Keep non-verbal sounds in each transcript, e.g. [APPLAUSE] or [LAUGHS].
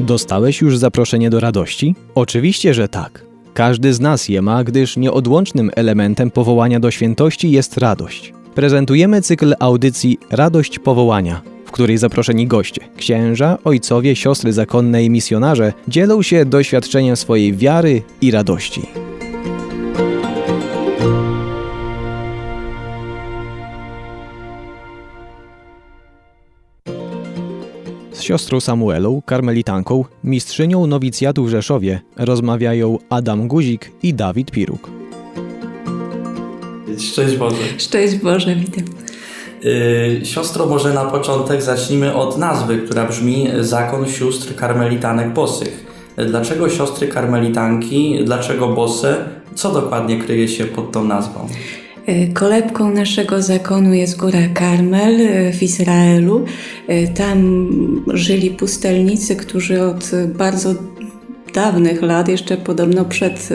Dostałeś już zaproszenie do radości? Oczywiście, że tak. Każdy z nas je ma, gdyż nieodłącznym elementem powołania do świętości jest radość. Prezentujemy cykl audycji Radość Powołania, w której zaproszeni goście, księża, ojcowie, siostry zakonne i misjonarze dzielą się doświadczeniem swojej wiary i radości. Z siostrą Samuelą, karmelitanką, mistrzynią nowicjatu w Rzeszowie rozmawiają Adam Guzik i Dawid Piruk. Szczęść Boże. Szczęść Boże, witam. Yy, siostro, może na początek zacznijmy od nazwy, która brzmi Zakon Sióstr Karmelitanek Bosych. Dlaczego siostry karmelitanki, dlaczego bose? Co dokładnie kryje się pod tą nazwą? E, Kolebką naszego zakonu jest góra Karmel e, w Izraelu. E, Tam żyli pustelnicy, którzy od bardzo dawnych lat, jeszcze podobno przed,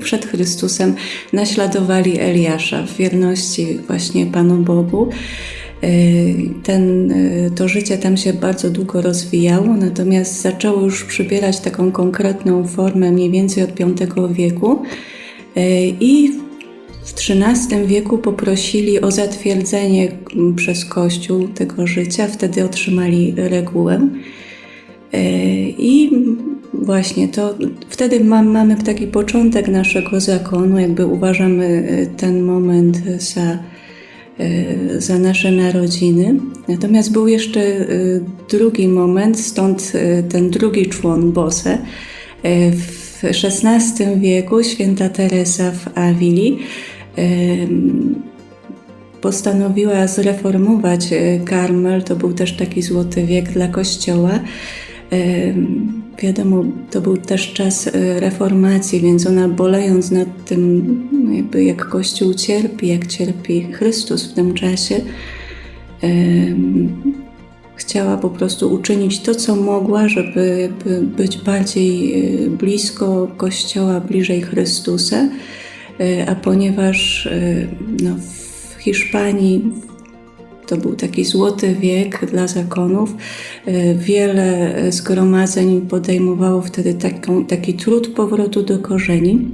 przed Chrystusem, naśladowali Eliasza w wierności właśnie Panu Bogu. Ten, to życie tam się bardzo długo rozwijało, natomiast zaczęło już przybierać taką konkretną formę mniej więcej od V wieku. I w XIII wieku poprosili o zatwierdzenie przez Kościół tego życia, wtedy otrzymali regułę. E, I właśnie to wtedy ma, mamy taki początek naszego zakonu, jakby uważamy e, ten moment za, e, za nasze narodziny. Natomiast był jeszcze drugi moment, stąd ten drugi człon Bose. E, W XVI wieku święta Teresa w Awili postanowiła zreformować e, Karmel. To był też taki złoty wiek dla Kościoła. Wiadomo, to był też czas e, reformacji, więc ona bolejąc nad tym, jakby jak Kościół cierpi, jak cierpi Chrystus w tym czasie, chciała po prostu uczynić to, co mogła, żeby być bardziej e, blisko Kościoła, bliżej Chrystusa. E, A ponieważ e, no, w Hiszpanii to był taki złoty wiek dla zakonów, wiele zgromadzeń podejmowało wtedy taką, taki trud powrotu do korzeni.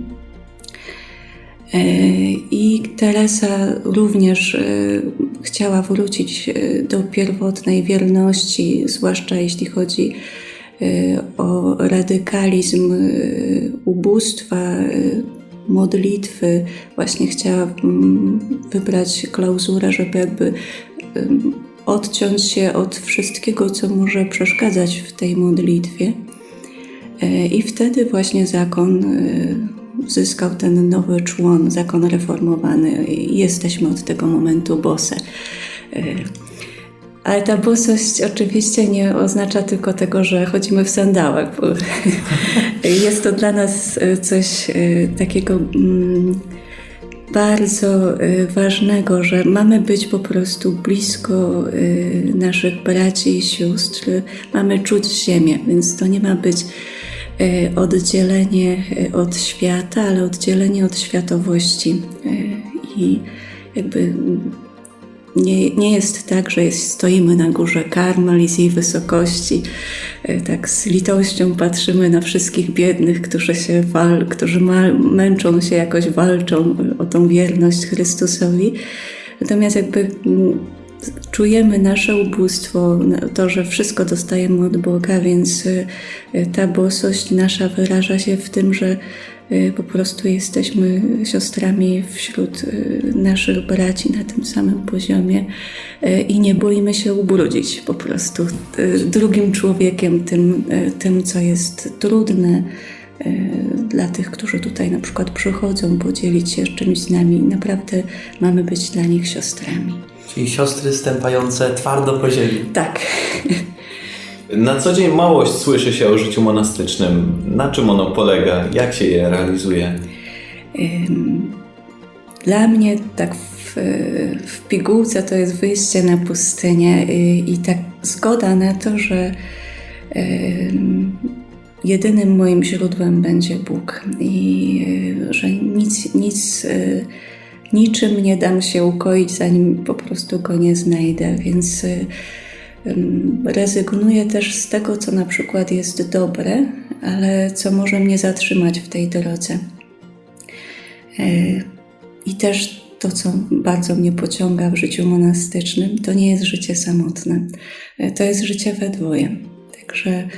I Teresa również chciała wrócić e, do pierwotnej wierności, zwłaszcza jeśli chodzi e, o radykalizm e, ubóstwa, modlitwy. Właśnie chciała mm, wybrać klauzurę, żeby jakby odciąć się od wszystkiego, co może przeszkadzać w tej modlitwie. I wtedy właśnie zakon zyskał ten nowy człon, zakon reformowany. Jesteśmy od tego momentu bose. E, Ale ta bosość oczywiście nie oznacza tylko tego, że chodzimy w sandałach. [LAUGHS] Jest to dla nas e, coś e, takiego mm, bardzo ważnego, że mamy być po prostu blisko naszych braci i sióstr, mamy czuć ziemię, więc to nie ma być oddzielenie e, od świata, ale oddzielenie od światowości. E, I jakby nie, nie jest tak, że jest, stoimy na górze Karmel i z jej wysokości e, tak z litością patrzymy na wszystkich biednych, którzy się wal, którzy ma, męczą się jakoś, walczą o tą wierność Chrystusowi. Natomiast jakby czujemy nasze ubóstwo, to, że wszystko dostajemy od Boga, więc e, ta bosość nasza wyraża się w tym, że e, po prostu jesteśmy siostrami wśród naszych braci na tym samym poziomie i nie boimy się ubrudzić po prostu drugim człowiekiem, tym, tym co jest trudne dla tych, którzy tutaj na przykład przychodzą podzielić się czymś z nami. Naprawdę mamy być dla nich siostrami. Czyli siostry stępające twardo po ziemi. Tak. Na co dzień małość słyszy się o życiu monastycznym. Na czym ono polega? Jak się je realizuje? Dla mnie tak w, w pigułce to jest wyjście na pustynię y, i tak zgoda na to, że ym, jedynym moim źródłem będzie Bóg i y, że nic, nic, y, niczym nie dam się ukoić, zanim po prostu Go nie znajdę, więc y, rezygnuję też z tego, co na przykład jest dobre, ale co może mnie zatrzymać w tej drodze. E, I też to, co bardzo mnie pociąga w życiu monastycznym, to nie jest życie samotne. E, To jest życie we dwoje. Także e,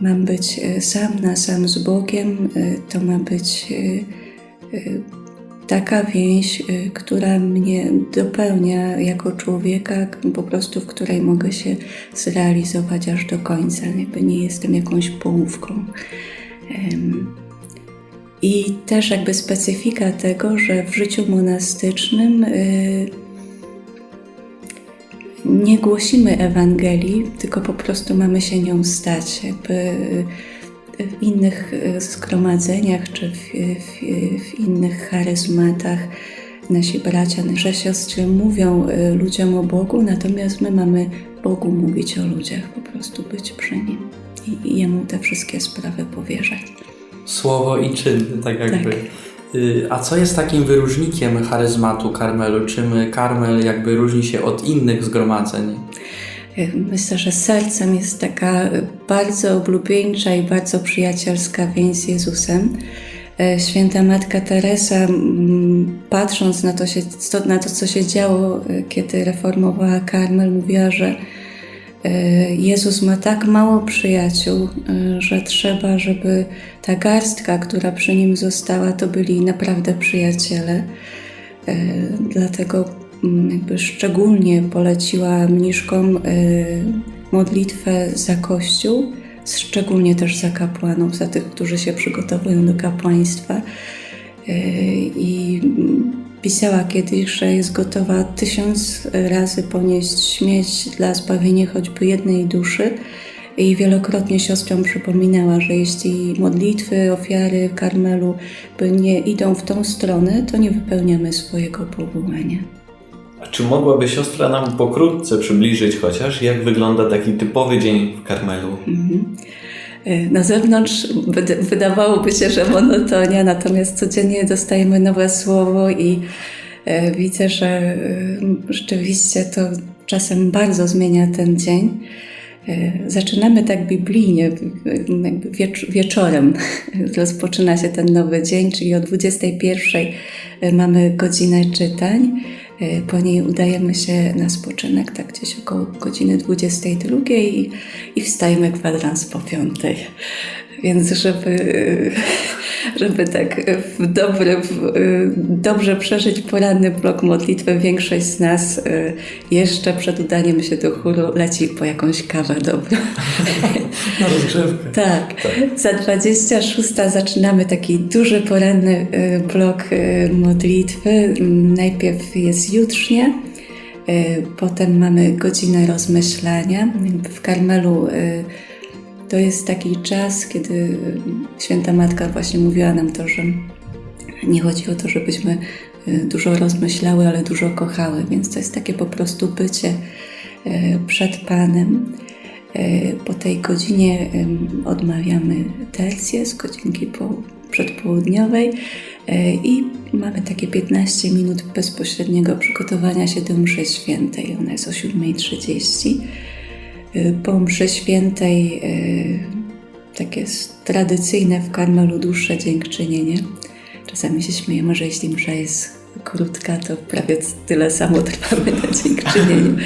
mam być sam na sam z Bogiem, to ma być taka więź, e, która mnie dopełnia jako człowieka, po prostu w której mogę się zrealizować aż do końca. Jakby nie jestem jakąś połówką. I też jakby specyfika tego, że w życiu monastycznym y, nie głosimy Ewangelii, tylko po prostu mamy się nią stać. Jakby y, w innych y, zgromadzeniach czy w, w, w innych charyzmatach nasi bracia, nasze siostry mówią ludziom o Bogu, natomiast my mamy Bogu mówić o ludziach, po prostu być przy Nim i, i Jemu te wszystkie sprawy powierzać. Słowo i czyn, tak jakby. Tak. Y, A co jest takim wyróżnikiem charyzmatu Karmelu? Czym Karmel jakby różni się od innych zgromadzeń? Myślę, że sercem jest taka bardzo oblubieńcza i bardzo przyjacielska więź z Jezusem. E, Święta Matka Teresa, patrząc na to, się, na to, co się działo, e, kiedy reformowała Karmel, mówiła, że e, Jezus ma tak mało przyjaciół, że trzeba, żeby ta garstka, która przy nim została, to byli naprawdę przyjaciele. Dlatego jakby szczególnie poleciła mniszkom e, modlitwę za Kościół, szczególnie też za kapłanów, za tych, którzy się przygotowują do kapłaństwa. E, I mm, pisała kiedyś, że jest gotowa tysiąc razy ponieść śmierć dla zbawienia choćby jednej duszy. I wielokrotnie siostrom przypominała, że jeśli modlitwy, ofiary karmelu nie idą w tą stronę, to nie wypełniamy swojego powołania. Czy mogłaby siostra nam pokrótce przybliżyć chociaż, jak wygląda taki typowy dzień w Karmelu? E, Na zewnątrz wyda- wydawałoby się, że monotonia, natomiast codziennie dostajemy nowe słowo i e, widzę, że e, rzeczywiście to czasem bardzo zmienia ten dzień. Zaczynamy tak biblijnie, jakby wiecz- wieczorem [LAUGHS] rozpoczyna się ten nowy dzień, czyli o 21 mamy godzinę czytań. E, Po niej udajemy się na spoczynek, tak gdzieś około godziny 22 i, i wstajemy kwadrans po piątej. Więc żeby, [LAUGHS] żeby tak w dobry, w, dobrze przeżyć poranny blok modlitwy, większość z nas e, jeszcze przed udaniem się do chóru leci po jakąś kawę dobrą. [LAUGHS] Na rozgrzewkę. Tak. Za 26 zaczynamy taki duży poranny y, blok y, modlitwy. Najpierw jest jutrznie, y, potem mamy godzinę rozmyślania. W Karmelu y, to jest taki czas, kiedy Święta Matka właśnie mówiła nam to, że nie chodzi o to, żebyśmy y, dużo rozmyślały, ale dużo kochały, więc to jest takie po prostu bycie y, przed Panem. E, Po tej godzinie odmawiamy tercję z godzinki po, przedpołudniowej e, i mamy takie 15 minut bezpośredniego przygotowania się do mszy świętej. Ona jest o 7.30. E, Po mszy świętej e, takie tradycyjne w Karmelu dłuższe dziękczynienie. Czasami się śmiejemy, że jeśli msza jest krótka, to prawie tyle samo trwamy na dziękczynieniu.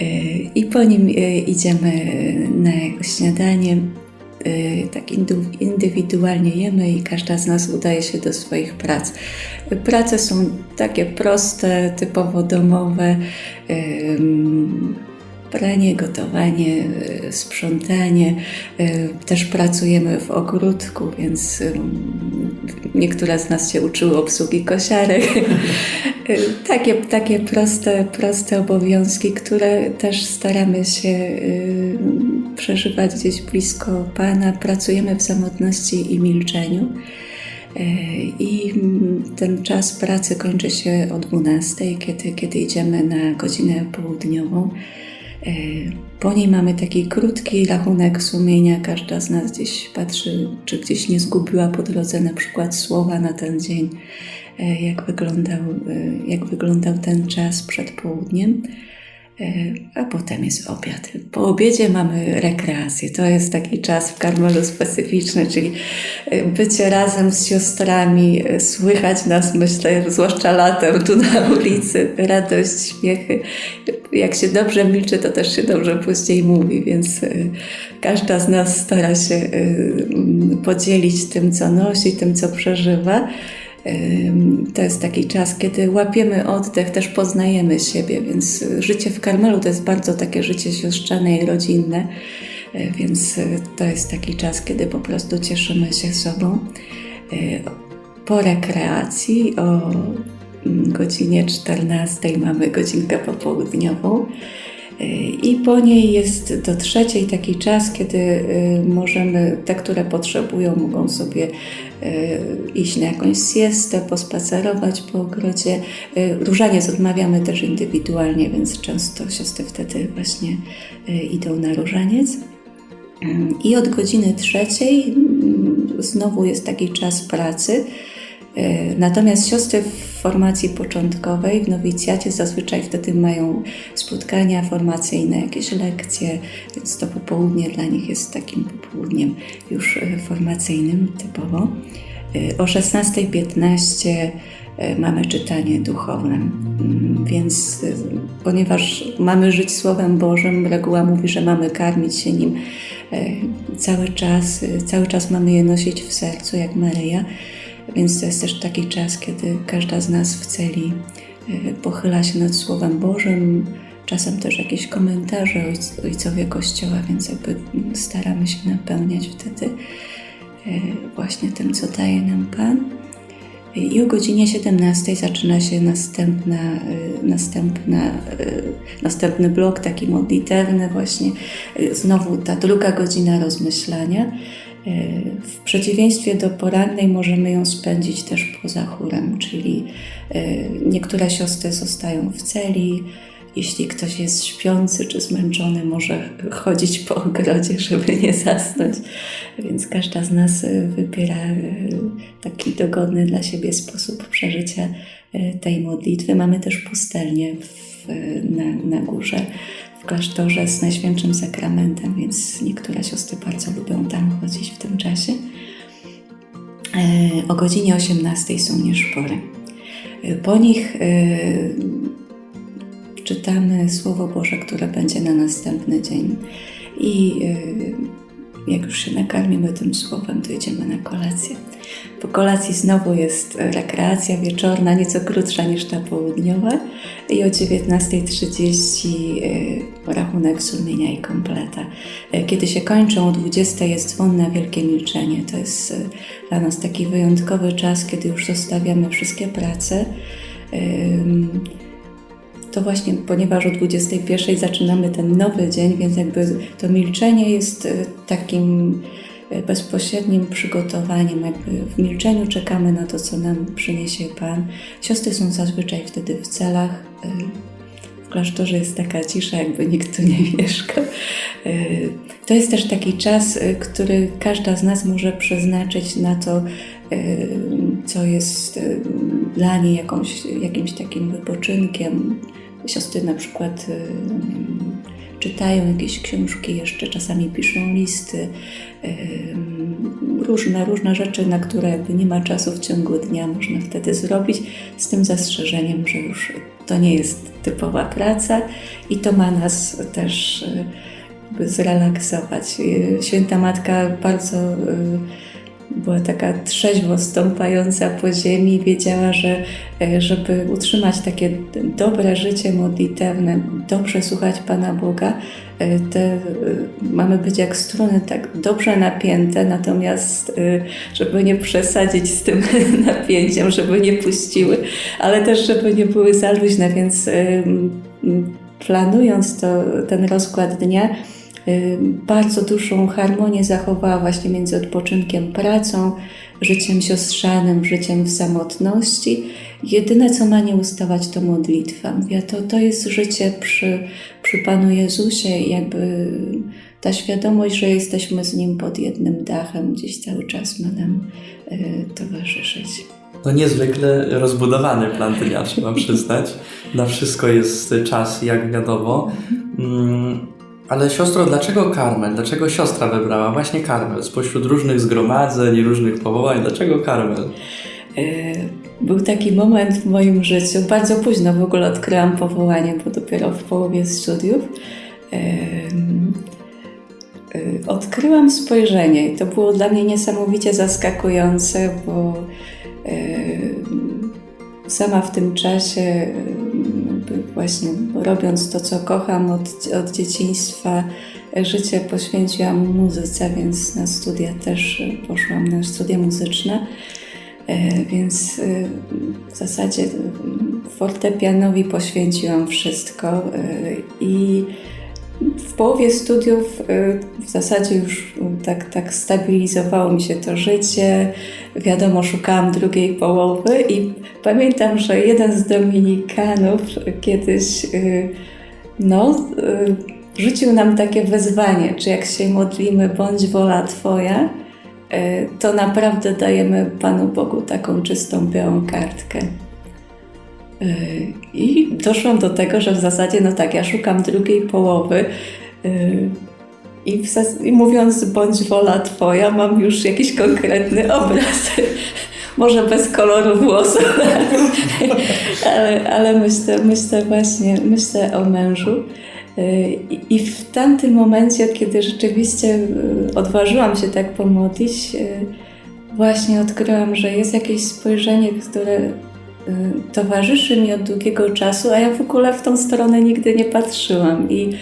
E, I po nim idziemy na śniadanie. Tak indywidualnie jemy i każda z nas udaje się do swoich prac. Prace są takie proste, typowo domowe. Pranie, gotowanie, e, sprzątanie. E, Też pracujemy w ogródku, więc em, niektóre z nas się uczyły obsługi kosiarek. Takie, takie proste, proste obowiązki, które też staramy się y, przeżywać gdzieś blisko Pana. Pracujemy w samotności i milczeniu. I ten czas pracy kończy się o 12, kiedy, kiedy idziemy na godzinę południową. E, Po niej mamy taki krótki rachunek sumienia. Każda z nas gdzieś patrzy, czy gdzieś nie zgubiła po drodze na przykład słowa na ten dzień, e, jak wyglądał, e, jak wyglądał ten czas przed południem. E, A potem jest obiad. Po obiedzie mamy rekreację. To jest taki czas w Karmelu specyficzny, czyli e, bycie razem z siostrami, e, słychać nas, myślę, zwłaszcza latem tu na ulicy, radość, śmiechy. Jak się dobrze milczy, to też się dobrze później mówi, więc każda z nas stara się podzielić tym, co nosi, tym, co przeżywa. To jest taki czas, kiedy łapiemy oddech, też poznajemy siebie, więc życie w Karmelu to jest bardzo takie życie siostrzane i rodzinne, y, więc y, to jest taki czas, kiedy po prostu cieszymy się sobą. Y, Po rekreacji o mm, godzinie 14 mamy godzinkę popołudniową. I po niej jest do trzeciej taki czas, kiedy y, możemy, te, które potrzebują, mogą sobie y, iść na jakąś siestę, pospacerować po ogrodzie. Y, Różaniec odmawiamy też indywidualnie, więc często siostry wtedy właśnie idą na różaniec. Mm, I od godziny trzeciej mm, znowu jest taki czas pracy. E, Natomiast siostry w formacji początkowej, w nowicjacie zazwyczaj wtedy mają spotkania formacyjne, jakieś lekcje, więc to popołudnie dla nich jest takim popołudniem już e, formacyjnym typowo. E, O 16.15 e, mamy czytanie duchowne, Mm, więc ponieważ mamy żyć Słowem Bożym, reguła mówi, że mamy karmić się nim cały czas, cały czas mamy je nosić w sercu, jak Maryja. Więc to jest też taki czas, kiedy każda z nas w celi e, pochyla się nad Słowem Bożym, czasem też jakieś komentarze ojc- ojcowie Kościoła, więc jakby staramy się napełniać wtedy e, właśnie tym, co daje nam Pan. I o godzinie 17 zaczyna się następna, y, następna, następny blok, taki modlitewny właśnie. Znowu ta druga godzina rozmyślania. Y, W przeciwieństwie do porannej możemy ją spędzić też poza chórem, czyli y, niektóre siostry zostają w celi, jeśli ktoś jest śpiący czy zmęczony, może chodzić po ogrodzie, żeby nie zasnąć. Więc każda z nas y, wybiera taki dogodny dla siebie sposób przeżycia tej modlitwy. Mamy też pustelnię w, na, na górze w klasztorze z Najświętszym Sakramentem, więc niektóre siostry bardzo lubią tam chodzić w tym czasie. E, O godzinie 18 są nieszpory. E, Po nich e, czytamy Słowo Boże, które będzie na następny dzień. I jak już się nakarmimy tym słowem, to idziemy na kolację. Po kolacji znowu jest rekreacja wieczorna, nieco krótsza niż ta południowa. I o 19.30 e, rachunek sumienia i kompleta. E, Kiedy się kończą, o 20.00 jest dzwon wielkie milczenie. To jest e, dla nas taki wyjątkowy czas, kiedy już zostawiamy wszystkie prace. To właśnie ponieważ o 21 zaczynamy ten nowy dzień, więc jakby to milczenie jest e, takim e, bezpośrednim przygotowaniem. Jakby w milczeniu czekamy na to, co nam przyniesie Pan. Siostry są zazwyczaj wtedy w celach. e, W klasztorze jest taka cisza, jakby nikt tu nie [LAUGHS] mieszkał. E, To jest też taki czas, który każda z nas może przeznaczyć na to, co jest dla niej jakąś, jakimś takim wypoczynkiem. Siostry na przykład e, czytają jakieś książki, jeszcze czasami piszą listy, e, różne, różne rzeczy, na które jakby nie ma czasu w ciągu dnia, można wtedy zrobić, z tym zastrzeżeniem, że już to nie jest typowa praca i to ma nas też jakby zrelaksować. Święta Matka bardzo była taka trzeźwo stąpająca po ziemi, wiedziała, że e, żeby utrzymać takie dobre życie modlitewne, dobrze słuchać Pana Boga, e, te, e, mamy być jak struny tak dobrze napięte, natomiast żeby nie przesadzić z tym [LAUGHS] napięciem, żeby nie puściły, ale też żeby nie były za luźne, więc planując to, ten rozkład dnia, bardzo dużą harmonię zachowała właśnie między odpoczynkiem, pracą, życiem siostrzanym, życiem w samotności. Jedyne, co ma nie ustawać, to modlitwa. Mówię, to, to jest życie przy, przy Panu Jezusie jakby ta świadomość, że jesteśmy z Nim pod jednym dachem, gdzieś cały czas ma nam y, towarzyszyć. No niezwykle rozbudowany plan dnia, trzeba [LAUGHS] przyznać. Na wszystko jest czas, jak wiadomo. Mm, ale siostro, dlaczego Karmel? Dlaczego siostra wybrała właśnie Karmel? Spośród różnych zgromadzeń, różnych powołań, dlaczego Karmel? E, Był taki moment w moim życiu, bardzo późno w ogóle odkryłam powołanie, bo dopiero w połowie studiów. em, e, Odkryłam spojrzenie i to było dla mnie niesamowicie zaskakujące, bo sama w tym czasie, właśnie robiąc to, co kocham od, od dzieciństwa, życie poświęciłam muzyce, więc na studia też poszłam na studia muzyczne. E, Więc e, w zasadzie e, fortepianowi poświęciłam wszystko e, i w połowie studiów w zasadzie już tak, tak stabilizowało mi się to życie. Wiadomo, szukałam drugiej połowy i pamiętam, że jeden z dominikanów kiedyś e, no, e, rzucił nam takie wyzwanie, czy jak się modlimy, bądź wola Twoja, e, to naprawdę dajemy Panu Bogu taką czystą, białą kartkę. I doszłam do tego, że w zasadzie, no tak, ja szukam drugiej połowy. I, I mówiąc, bądź wola Twoja, mam już jakiś konkretny obraz. [LAUGHS] Może bez koloru włosów, [LAUGHS] ale, ale myślę, myślę właśnie, myślę o mężu. Y, I w tamtym momencie, kiedy rzeczywiście y, odważyłam się tak pomodlić, y, właśnie odkryłam, że jest jakieś spojrzenie, które towarzyszy mi od długiego czasu, a ja w ogóle w tą stronę nigdy nie patrzyłam. I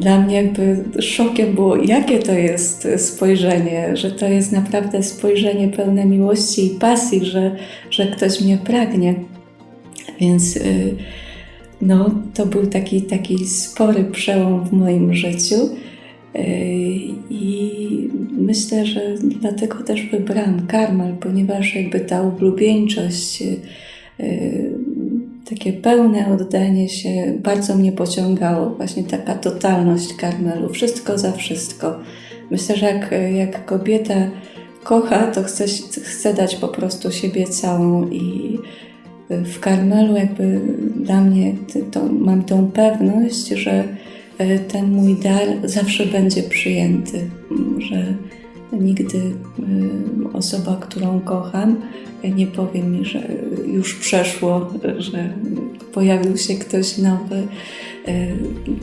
dla mnie jakby szokiem było, jakie to jest spojrzenie, że to jest naprawdę spojrzenie pełne miłości i pasji, że, że ktoś mnie pragnie. Więc y, no, to był taki, taki spory przełom w moim życiu. Yy, I myślę, że dlatego też wybrałam karmel, ponieważ jakby ta ulubieńczość, takie pełne oddanie się bardzo mnie pociągało. Właśnie taka totalność karmelu, wszystko za wszystko. Myślę, że jak, jak kobieta kocha, to chce, chce dać po prostu siebie całą i w Karmelu jakby dla mnie to, mam tą pewność, że e, ten mój dar zawsze będzie przyjęty, że nigdy e, osoba, którą kocham, nie powie mi, że już przeszło, że pojawił się ktoś nowy. E,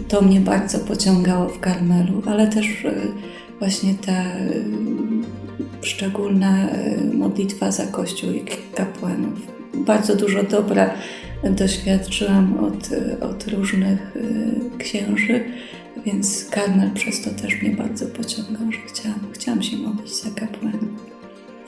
To mnie bardzo pociągało w Karmelu, ale też e, właśnie ta szczególna modlitwa za Kościół i kapłanów bardzo dużo dobra doświadczyłam od, od różnych y, księży, więc Karmel przez to też mnie bardzo pociągał, że chciałam, chciałam się modlić za kapłanów.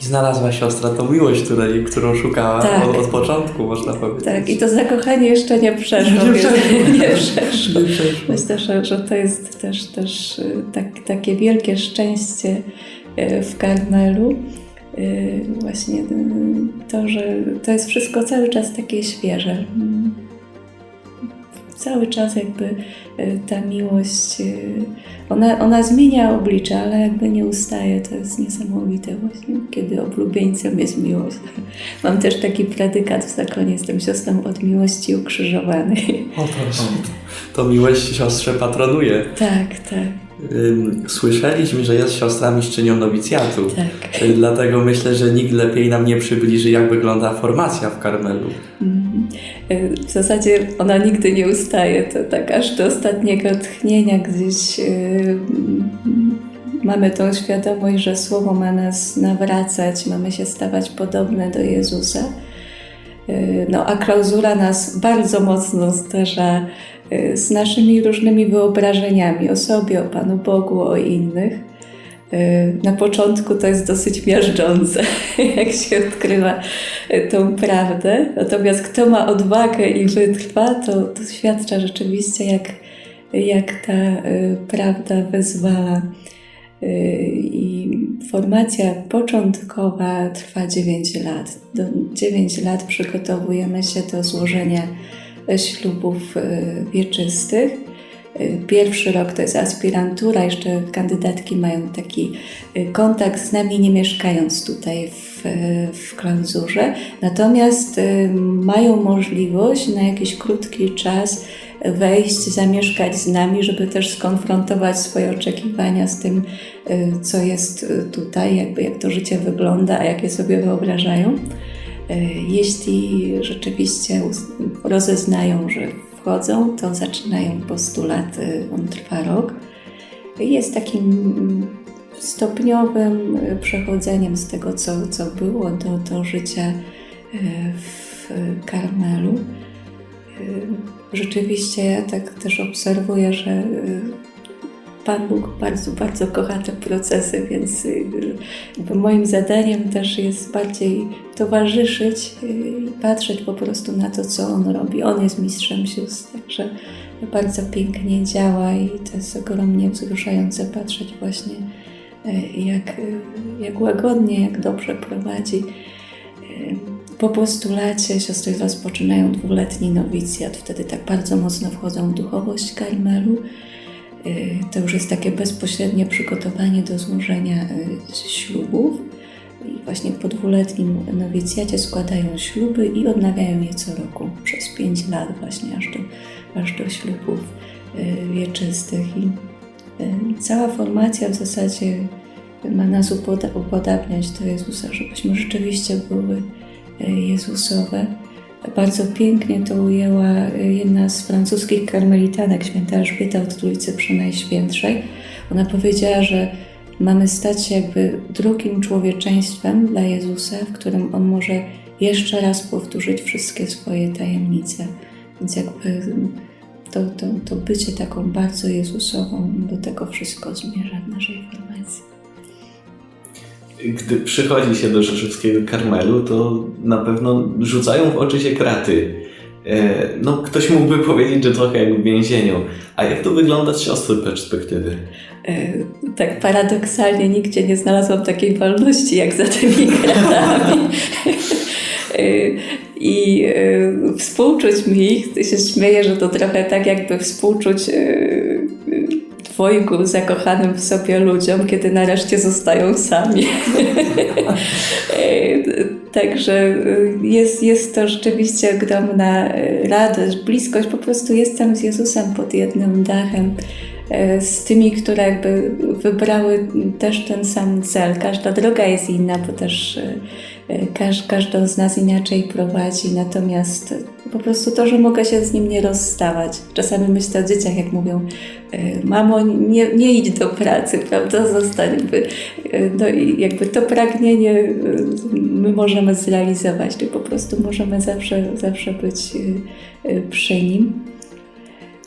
I znalazła siostra tą miłość, której, którą szukała Tak. od, od początku, można powiedzieć. Tak, i to zakochanie jeszcze nie przeszło. Nie przeszło. [LAUGHS] nie przeszło. Nie przeszło. Myślę, że, że to jest też, też y, tak, takie wielkie szczęście y, w Karmelu. Y, Właśnie to, że to jest wszystko cały czas takie świeże. Mm. Cały czas jakby y, ta miłość, y, ona, ona zmienia oblicze, ale jakby nie ustaje. To jest niesamowite właśnie, kiedy oblubieńcem jest miłość. [LAUGHS] Mam też taki predykat w zakonie, jestem siostrą od miłości ukrzyżowanej. O, to, to, to miłość siostrze patronuje. Tak, tak, Słyszeliśmy, że jest siostra mistrzynią nowicjatu. tak. Dlatego myślę, że nikt lepiej nam nie przybliży, jak wygląda formacja w Karmelu. Mhm. Y, W zasadzie ona nigdy nie ustaje, to tak aż do ostatniego tchnienia gdzieś y, mamy tą świadomość, że Słowo ma nas nawracać, mamy się stawać podobne do Jezusa. Y, No, a klauzura nas bardzo mocno zderza z naszymi różnymi wyobrażeniami o sobie, o Panu Bogu, o innych. Y, Na początku to jest dosyć miażdżące, [LAUGHS] jak się odkrywa y, tą prawdę. Natomiast kto ma odwagę i wytrwa, to, to świadcza rzeczywiście, jak, jak ta y, prawda wyzwala. Y, I formacja początkowa trwa 9 lat. Do 9 lat przygotowujemy się do złożenia ślubów wieczystych. Y, Pierwszy rok to jest aspirantura, jeszcze kandydatki mają taki y, kontakt z nami, nie mieszkając tutaj w, w klauzurze. Natomiast y, mają możliwość na jakiś krótki czas wejść, zamieszkać z nami, żeby też skonfrontować swoje oczekiwania z tym, co jest tutaj, jakby jak to życie wygląda, a jakie sobie wyobrażają. Jeśli rzeczywiście rozeznają, że wchodzą, to zaczynają postulat, on trwa rok. Jest takim mm, stopniowym y, przechodzeniem z tego, co, co było, do, do życia y, w Karmelu. Y, Rzeczywiście ja tak też obserwuję, że Pan Bóg bardzo, bardzo kocha te procesy, więc y, jakby moim zadaniem też jest bardziej towarzyszyć y, i patrzeć po prostu na to, co On robi. On jest mistrzem sióstr, także bardzo pięknie działa i to jest ogromnie wzruszające patrzeć właśnie, y, jak, y, jak łagodnie, jak dobrze prowadzi. Y, Po postulacie siostry rozpoczynają dwuletni nowicjat, wtedy tak bardzo mocno wchodzą w duchowość Karmelu. Y, To już jest takie bezpośrednie przygotowanie do złożenia y, ślubów. I właśnie po dwuletnim nowicjacie składają śluby i odnawiają je co roku przez pięć lat właśnie aż do, aż do ślubów y, wieczystych. I cała formacja w zasadzie ma nas upoda- upodabniać do Jezusa, żebyśmy rzeczywiście były Jezusowe. Bardzo pięknie to ujęła y, jedna z francuskich karmelitanek, święta Elżbieta od Trójcy Przenajświętszej. Ona powiedziała, że mamy stać się jakby drugim człowieczeństwem dla Jezusa, w którym On może jeszcze raz powtórzyć wszystkie swoje tajemnice. Więc jakby mm, to, to, to bycie taką bardzo Jezusową, do tego wszystko zmierza w naszej formacji. Gdy przychodzi się do Rzeszowskiego Karmelu, to na pewno rzucają w oczy się kraty. E, No, ktoś mógłby powiedzieć, że trochę jak w więzieniu. A jak to wygląda z siostry perspektywy? E, Tak paradoksalnie nigdzie nie znalazłam takiej wolności jak za tymi kratami. [LAUGHS] E, I współczuć mi ich, się śmieję, że to trochę tak jakby współczuć dwojgu zakochanym w sobie ludziom, kiedy nareszcie zostają sami. [LAUGHS] Także e, jest, jest to rzeczywiście ogromna e, radość, bliskość. Po prostu jestem z Jezusem pod jednym dachem z tymi, które jakby wybrały też ten sam cel. Każda droga jest inna, bo też e, e, każ, każdą z nas inaczej prowadzi, natomiast po prostu to, że mogę się z nim nie rozstawać. Czasami myślę o dzieciach, jak mówią, e, mamo, nie, nie idź do pracy, prawda, zostań. E, no i jakby to pragnienie e, my możemy zrealizować, czyli po prostu możemy zawsze, zawsze być e, e, przy nim.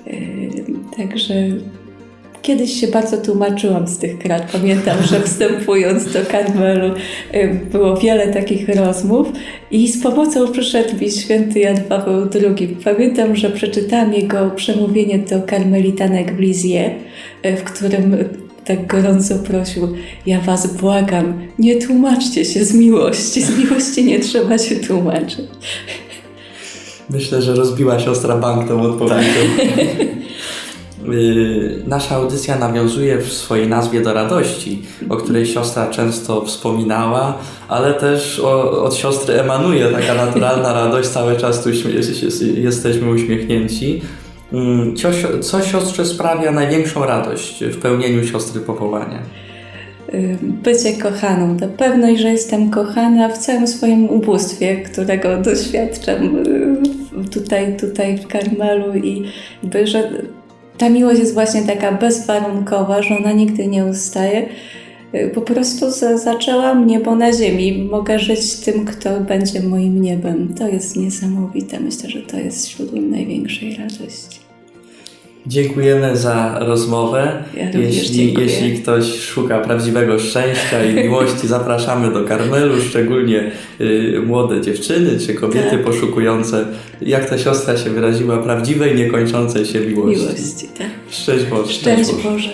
E, Także Kiedyś się bardzo tłumaczyłam z tych krat. Pamiętam, że wstępując do Karmelu y, było wiele takich rozmów i z pomocą przyszedł mi święty Jan Paweł II. Pamiętam, że przeczytałam jego przemówienie do karmelitanek w Lizie, y, w którym tak gorąco prosił, ja was błagam, nie tłumaczcie się z miłości, z miłości nie trzeba się tłumaczyć. Myślę, że rozbiła siostra bank tą odpowiedzią. [LAUGHS] Nasza audycja nawiązuje w swojej nazwie do radości, o której siostra często wspominała, ale też o, od siostry emanuje taka naturalna [LAUGHS] radość, cały czas tu jesteśmy uśmiechnięci. Mm, Co, co siostrze sprawia największą radość w pełnieniu siostry powołania? y, bycie kochaną, ta pewność, że jestem kochana w całym swoim ubóstwie, którego doświadczam y, tutaj, tutaj w Karmelu i jakby, że ta miłość jest właśnie taka bezwarunkowa, że ona nigdy nie ustaje. Y, Po prostu za, zaczęłam niebo na ziemi. Mogę żyć tym, kto będzie moim niebem. To jest niesamowite. Myślę, że to jest źródłem największej radości. Dziękujemy za rozmowę. Ja Jeśli, jeśli ktoś szuka prawdziwego szczęścia i miłości, zapraszamy do Karmelu, szczególnie y, młode dziewczyny czy kobiety Tak. poszukujące, jak ta siostra się wyraziła, prawdziwej, niekończącej się miłości. Miłości, tak. Szczęść Boże. Szczęść Boże.